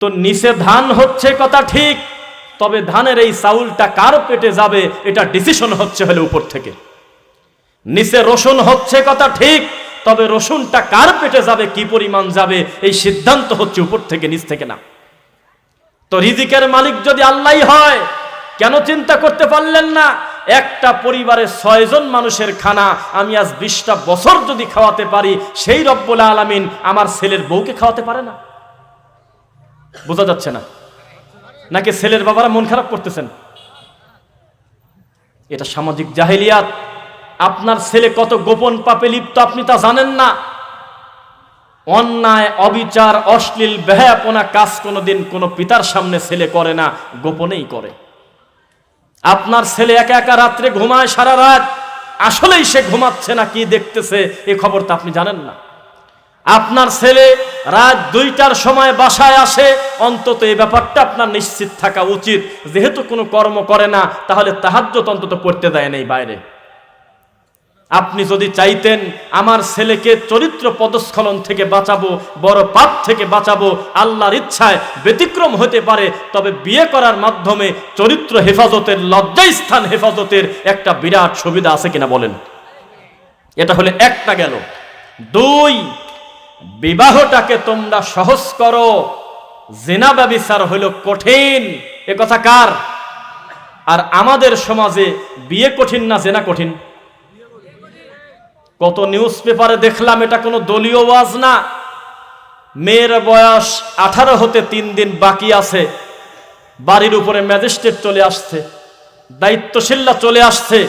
তো নিচে ধান হচ্ছে কথা ঠিক, তবে ধানের এই চাউলটা কার পেটে যাবে এটা ডিসিশন হচ্ছে হলে উপর থেকে। নিচে রসুন হচ্ছে কথা ঠিক, তবে রসুনটা কার পেটে যাবে, কি পরিমাণ যাবে, এই সিদ্ধান্ত হচ্ছে উপর থেকে, নিচ থেকে না। তো রিজিকের মালিক যদি আল্লাহ হয়, কেন চিন্তা করতে পারলেন না? একটা পরিবারে ছয়জন মানুষের খানা, আমি আজ বিশটা বছর যদি খাওয়াতে পারি, সেই রব্বুল আলামিন আমার ছেলের বউকে খাওয়াতে পারে না। বোঝা যাচ্ছে না। নাকি ছেলের বাবারা মন খারাপ করতেছেন? এটা সামাজিক জাহেলিয়াত। আপনার ছেলে কত গোপন পাপে লিপ্ত, আপনি তা জানেন না? অন্যায়, অবিচার, অশ্লীল, বেহায়াপনা কাজ কোনোদিন কোনো পিতার সামনে ছেলে করে না, গোপনেই করে। আপনার ছেলে একা একা রাত্রে ঘুমায় সারা রাত, আসলেই সে ঘুমাচ্ছে না, কি দেখতেছে, এ খবর তা আপনি জানেন না। আপনার ছেলে রাত দুইটার সময় বাসায় আসে, অন্তত এই ব্যাপারটা আপনার নিশ্চিত থাকা উচিত। যেহেতু কোনো কর্ম করে না, তাহলে তাহাজ্জত অন্তত পড়তে দেয় নেই বাইরে। আপনি যদি চাইতেন, আমার ছেলেকে চরিত্র পদস্খলন থেকে বাঁচাবো, বড় পাপ থেকে বাঁচাবো, আল্লাহর ইচ্ছায় ব্যতিক্রম হতে পারে, তবে বিয়ে করার মাধ্যমে চরিত্র হেফাজতের, লজ্জায় স্থান হেফাজতের একটা বিরাট সুবিধা আছে কিনা বলেন। এটা হলে একটা গেল। দুই বিবাহটাকে তোমরা সহজ করো। জেনা ব্যবিচার হইল কঠিন। এ কথা কার? আর আমাদের সমাজে বিয়ে কঠিন না জেনা কঠিন? কত নিউজ পেপারে দেখলাম, এটা কোনো দলীয় ওয়াজ না। মেয়ের বয়স আঠারো হতে তিন দিন বাকি আছে। বাড়ির উপরে ম্যাজিস্ট্রেট চলে আসছে। দায়িত্বশীলরা চলে আসছে।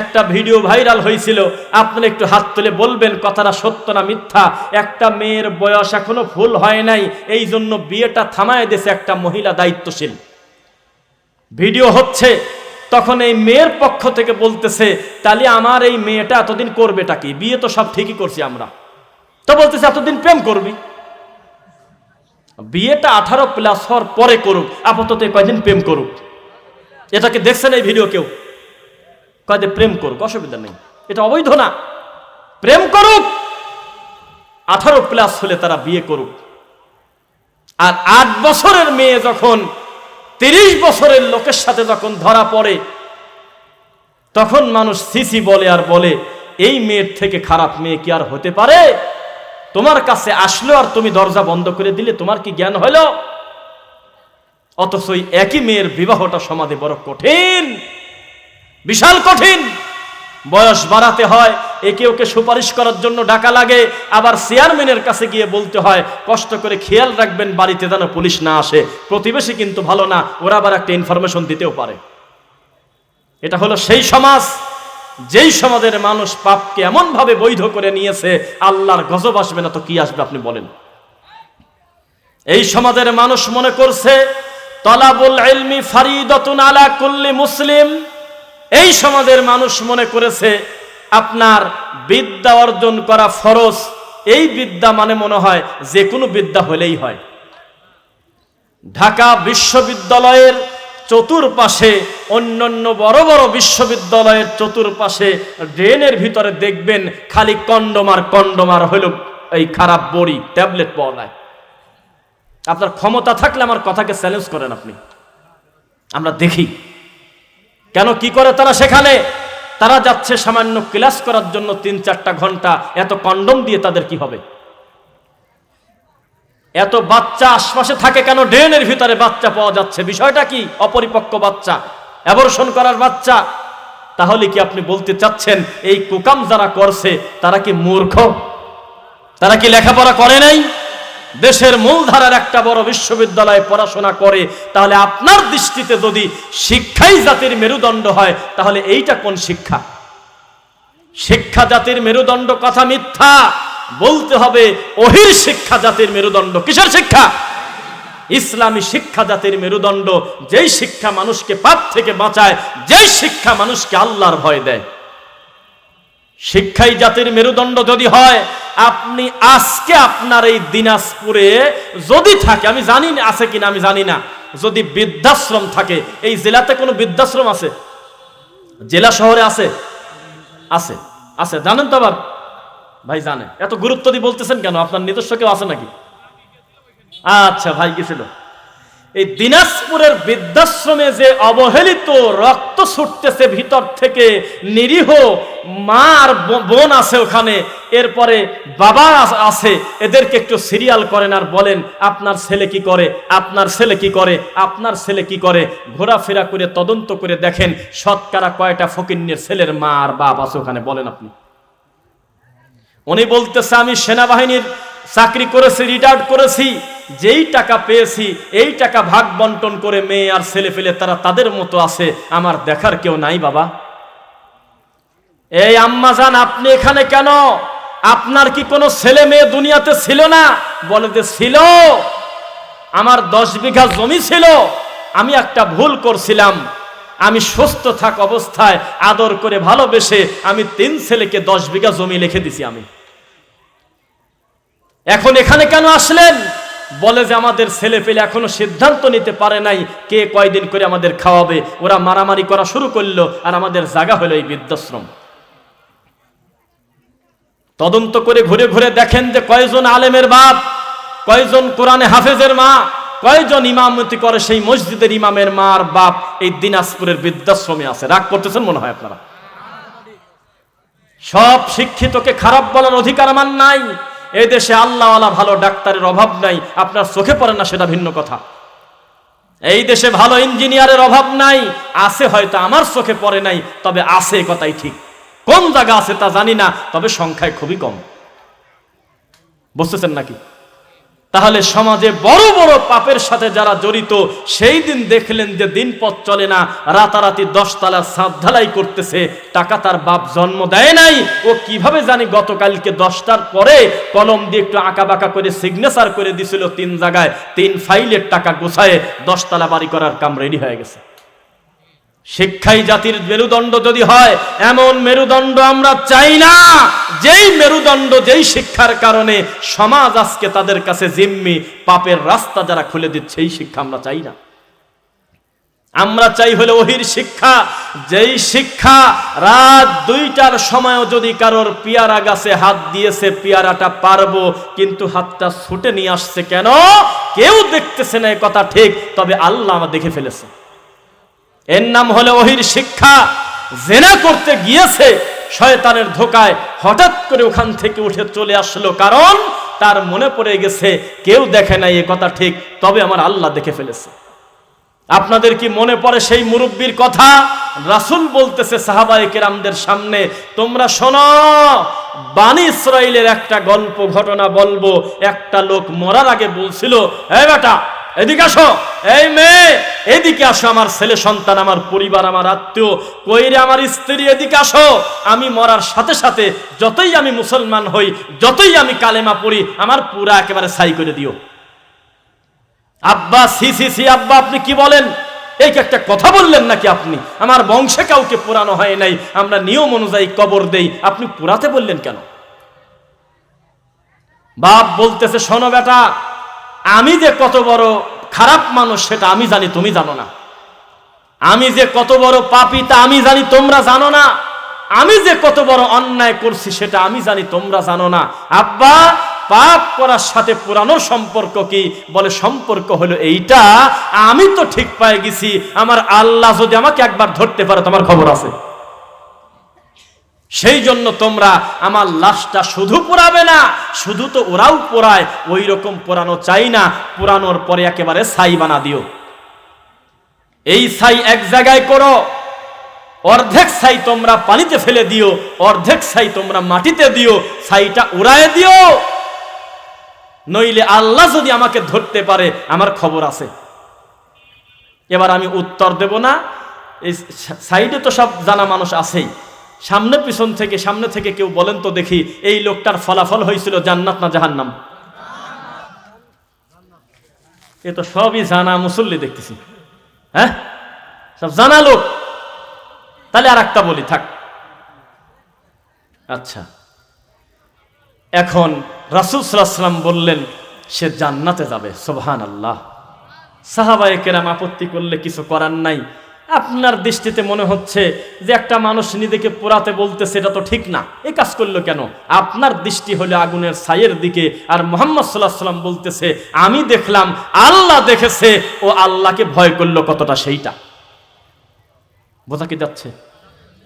একটা ভিডিও ভাইরাল হয়েছিল। আপনারা একটু হাত তুলে বলবেন, কথাটা সত্য না মিথ্যা? একটা মেয়ের বয়স এখনও ফুল হয় নাই, এই জন্য বিয়েটা থামায় দিয়েছে একটা মহিলা দায়িত্বশীল। ভিডিও হচ্ছে, তখন এই মেয়ের পক্ষ থেকে বলতেছে, তাহলে আমার এই মেয়েটা এতদিন করবেটা কি? বিয়ে তো সব ঠিকই করছি আমরা। তো বলতেছে, এতদিন প্রেম করবি? বিয়েটা আঠারো প্লাস হওয়ার পরে করুক, আপাতত কয়দিন প্রেম করুক। এটাকে দেখছেন এই ভিডিও কেউ? কয়দিন প্রেম করুক, অসুবিধা নেই। এটা অবৈধ না। প্রেম করুক, আঠারো প্লাস হলে তারা বিয়ে করুক। আর আট বছরের মেয়ে যখন তিরিশ বছরের লোকের সাথে যখন ধরা পড়ে, তখন মানুষ সিসি বলে আর বলে, এই মেয়ের থেকে খারাপ মেয়ে কি আর হতে পারে? তোমার কাছে আসলো আর তুমি দরজা বন্ধ করে দিলে তোমার কি জ্ঞান হলো? অথচ একই মেয়ের বিবাহটা সমাধি বড় কঠিন। বিশাল কঠিন। বয়স বাড়াতে হয়, একে ওকে সুপারিশ করার জন্য ডাকা লাগে, আবার চেয়ারম্যানের কাছে গিয়ে বলতে হয়, কষ্ট করে খেয়াল রাখবেন, বাড়িতে যেন পুলিশ না আসে। প্রতিবেশী কিন্তু ভালো না, ওরা আবার একটা ইনফরমেশন দিতেও পারে। এটা হলো সেই সমাজ, যেই সমাজের মানুষ পাপকে এমনভাবে বৈধ করে নিয়েছে, আল্লাহর গজব আসবে না তো কি আসবে আপনি বলেন। এই সমাজের মানুষ মনে করছে, তলাবুল ইলমি ফারিদতুন আলা কুল্লি মুসলিম। এই সমাজের মানুষ মনে করেছে, আপনার বিদ্যা অর্জন করা ফরজ, এই বিদ্যা মানে মনে হয় যে কোনো বিদ্যা হলেই হয়। ঢাকা বিশ্ববিদ্যালয়ের চতুর্পাশে, অন্যান্য বড় বড় বিশ্ববিদ্যালয়ের চতুর্পাশে ড্রেনের ভিতরে দেখবেন খালি কন্ডমার কন্ডমার হইল এই খারাপ বড়ি, ট্যাবলেট পাওয়া যায়। আপনার ক্ষমতা থাকলে আমার কথাকে চ্যালেঞ্জ করেন আপনি। আমরা দেখি। কেন কি করে তারা সেখানে? তারা যাচ্ছে সামান্য ক্লাস করার জন্য তিন চারটা ঘণ্টা। এত কন্ডম দিয়ে তাদের কি হবে? এত বাচ্চা আশপাশে থাকে কেন? ড্রেনের ভিতরে বাচ্চা পাওয়া যাচ্ছে। বিষয়টা কি? অপরিপক্ক বাচ্চা। অ্যাবর্ষণ করার বাচ্চা। তাহলে কি আপনি বলতে চাচ্ছেন, এই কুকাম যারা করছে, তারা কি মূর্খ? তারা কি লেখাপড়া করে নাই? দেশের মূলধারার একটা বড় বিশ্ববিদ্যালয়ে পড়াশোনা করে, তাহলে আপনার দৃষ্টিতে যদি শিক্ষাই জাতির মেরুদণ্ড হয়, তাহলে এইটা কোন শিক্ষা? শিক্ষা জাতির মেরুদণ্ড কথা মিথ্যা। বলতে হবে, অহির শিক্ষা জাতির মেরুদণ্ড। কিসের শিক্ষা? ইসলামী শিক্ষা জাতির মেরুদণ্ড। যেই শিক্ষা মানুষকে পাপ থেকে বাঁচায়, যেই শিক্ষা মানুষকে আল্লাহর ভয় দেয়। শিক্ষাই জাতির মেরুদণ্ড যদি হয়, আপনি আজকে আপনার এই দিনাজপুরে যদি থাকে, আমি জানি না আছে কিনা, আমি জানি না, যদি বৃদ্ধাশ্রম থাকে, এই জেলাতে কোনো বৃদ্ধাশ্রম আছে? জেলা শহরে আছে? আছে। আছে। জানেন তো আবার? ভাই জানে। এত গুরুত্ব দিয়ে বলতেছেন কেন? আপনার নিজস্ব কেউ আছে নাকি? আচ্ছা ভাই গেছিল। এই দিনাজপুরের বৃদ্ধাশ্রমে যে অবহেলিত রক্ত ছুটতেছে ভিতর থেকে, নিরীহ মা আর বোন আছে ওখানে, এরপরে বাবা আছে, এদেরকে একটু সিরিয়াল করেন আর বলেন, আপনার ছেলে কি করে? আপনার ছেলে কি করে? আপনার ছেলে কি করে? ঘোরাফেরা করে, তদন্ত করে দেখেন, শতকরা কয়টা ফকিন্নের ছেলের মা আর বাপ আছে ওখানে, বলেন আপনি। উনি বলতেছে, আমি সেনাবাহিনীর চাকরি করেছি রিটায়ার্ড করেছি, যেই টাকা পেয়েছি, এই টাকা ভাগ বন্টন করে মেয়ে আর ছেলে ফেলে তারা তাদের মতো আছে, আমার দেখার কেউ নাই বাবা। এই আম্মাজান আপনি এখানে কেন? আপনার কি কোনো ছেলে মেয়ে দুনিয়াতে ছিল না? বলে যে ছিল। আমার দশ বিঘা জমি ছিল। আমি একটা ভুল করছিলাম। আমি সুস্থ থাক অবস্থায়, আদর করে ভালোবেসে আমি তিন ছেলেকে দশ বিঘা জমি লিখে দিছি আমি। এখন এখানে কেন আসলেন? বলে যে আমাদের ছেলে পেলে এখনও সিদ্ধান্ত নিতে পারে নাই কে কয়দিন করে আমাদের খাওয়াবে। ওরা মারামারি করা শুরু করল আর আমাদের জায়গা হলো এই বৃদ্ধাশ্রম। তদন্ত করে ঘুরে ঘুরে দেখেন যে কয়জন আলেমের বাপ, কয়জন কোরআনে হাফেজের মা, কয়জন ইমামতি করে সেই মসজিদের ইমামের মা আর বাপ এই দিনাজপুরের বৃদ্ধাশ্রমে আছে। রাগ করতেছেন মনে হয় আপনারা? সব শিক্ষিতকে খারাপ বলার অধিকার আমার নাই। এই দেশে আল্লাহওয়ালা ভালো ডাক্তারের অভাব নাই, আপনার চোখে পড়ে না সেটা ভিন্ন কথা। এই দেশে ভালো ইঞ্জিনিয়ারের অভাব নাই, আছে হয়তো আমার চোখে পড়ে নাই, তবে আছে কথাই ঠিক। কোন জায়গা আছে তা জানি না, তবে সংখ্যায় খুবই কম। বুঝতেছেন নাকি? তাহলে সমাজে বড় বড় পাপের সাথে যারা জড়িত, সেই দিন দেখলেন যে দিন পথ চলে না। রাতারাতি দশতলা সাত ঢালাই করতেছে, টাকা তার বাপ জন্ম দেয় নাই। ও কীভাবে জানি গতকালকে দশটার পরে কলম দিয়ে একটু আঁকা বাঁকা করে সিগনেচার করে দিছিল তিন জায়গায়, তিন ফাইলের টাকা গোছায় দশতলা বাড়ি করার কাম রেডি হয়ে গেছে। শিক্ষাই জাতির মেরুদণ্ড যদি হয়, এমন মেরুদণ্ড আমরা চাই না। যেই মেরুদণ্ড, যেই শিক্ষার কারণে সমাজ আজকে তাদের কাছে জিম্মি, পাপের রাস্তা যারা খুলে দিচ্ছে এই শিক্ষা আমরা চাই না। আমরা চাই হলে ওহির শিক্ষা। যেই শিক্ষা রাত দুইটার সময়ও যদি কারোর পিয়ারা গাছে হাত দিয়েছে, পিয়ারাটা পারব, কিন্তু হাতটা ছুটে নিয়ে আসছে কেন? কেউ দেখতেছে না কথা ঠিক, তবে আল্লাহ আমার দেখে ফেলেছে। এর নাম হলো ওহির শিক্ষা। জেনা করতে গিয়েছে, শয়তানের ধোকায় হঠাৎ করে ওখান থেকে উঠে চলে আসলো। কারণ তার মনে পড়ে গেছে, কেউ দেখে নাই এ কথা ঠিক, তবে আমার আল্লাহ দেখে ফেলেছে। আপনাদের কি মনে পড়ে সেই মুরব্বীর কথা? রাসূল বলতেছে সাহাবাই কেরামদের সামনে, তোমরা শোনো, বানি ইসরাইলের একটা গল্প, ঘটনা বলব। একটা লোক মরার আগে বলছিল এই বেটা এদিকে আসো। এই মেয়ে, এদিকে আসো। আমার ছেলে, সন্তান, আমার পরিবার, আমার আত্মীয়, কইরে আমার স্ত্রী, এদিকে আসো। আমি মরার সাথে সাথে যতই আমি মুসলমান হই, যতই আমি কালেমা পড়ি, আমার পুরা একেবারে সাই করে দিও। আব্বা সি সি সি আব্বা, আপনি কি বলেন? এই একটা কথা বললেন নাকি আপনি? আমার বংশে কাউকে পুরানো হয় নাই। আমরা নিয়ম অনুযায়ী কবর দেই। আপনি পুরাতে বললেন কেন? বাপ বলতেছে, শোনো বেটা আমি যে কত বড় খারাপ মানুষ, সেটা আমি জানি, তুমি জানো না। আমি যে কত বড় পাপী, তা আমি জানি, তোমরা জানো না। আমি যে কত বড় অন্যায় করছি, সেটা আমি জানি, তোমরা জানো না। আব্বা, পাপ করার সাথে পুরানোর সম্পর্ক কি? বলে, সম্পর্ক হলো এইটা, আমি তো ঠিক পায়ে গেছি, আমার আল্লাহ যদি আমাকে একবার ধরতে পারে, তোমার খবর আছে। সেই জন্য তোমরা আমার লাশটা শুধু পোড়াবে না, শুধু তো ওরাও পোড়ায় ওই রকম পোড়ানো চাই না, পোড়ানোর পরে একেবারে ছাই বানা দিও। এই ছাই এক জায়গায় করো, অর্ধেক ছাই তোমরা পানিতে ফেলে দিও, অর্ধেক ছাই তোমরা মাটিতে দিও, ছাইটা উড়ায় দিও। নইলে আল্লাহ যদি আমাকে ধরতে পারে, আমার খবর আছে। এবার আমি উত্তর দেব না, এই সাইডে তো সব জানা মানুষ আছেই। সামনে পিছন থেকে, সামনে থেকে কেউ বলেন তো দেখি এই লোকটার ফলাফল হয়েছিল জান্নাত না জাহান্নাম? এ তো সবই জানা মুসল্লি দেখতেছি। হ্যাঁ? সব জানা লোক। তাহলে আর একটা বলি, থাক। আচ্ছা। এখন রাসুল সাল্লাম বললেন, সে জান্নাতে যাবে সোবহান আল্লাহ সাহাবায়ে কেরাম আপত্তি করলে কিছু করার নাই। আপনার দৃষ্টিতে মনে হচ্ছে যে একটা মানুষ নিজেকে পোড়াতে বলতে সেটা তো ঠিক না। এ কাজ করল কেন? আপনার দৃষ্টি হলো আগুনের ছাইয়ের দিকে, আর মোহাম্মদ সাল্লাহ সাল্লাম বলতেছে, আমি দেখলাম আল্লাহ দেখেছে, ও আল্লাহকে ভয় করল কতটা সেইটা। বোঝা কি যাচ্ছে?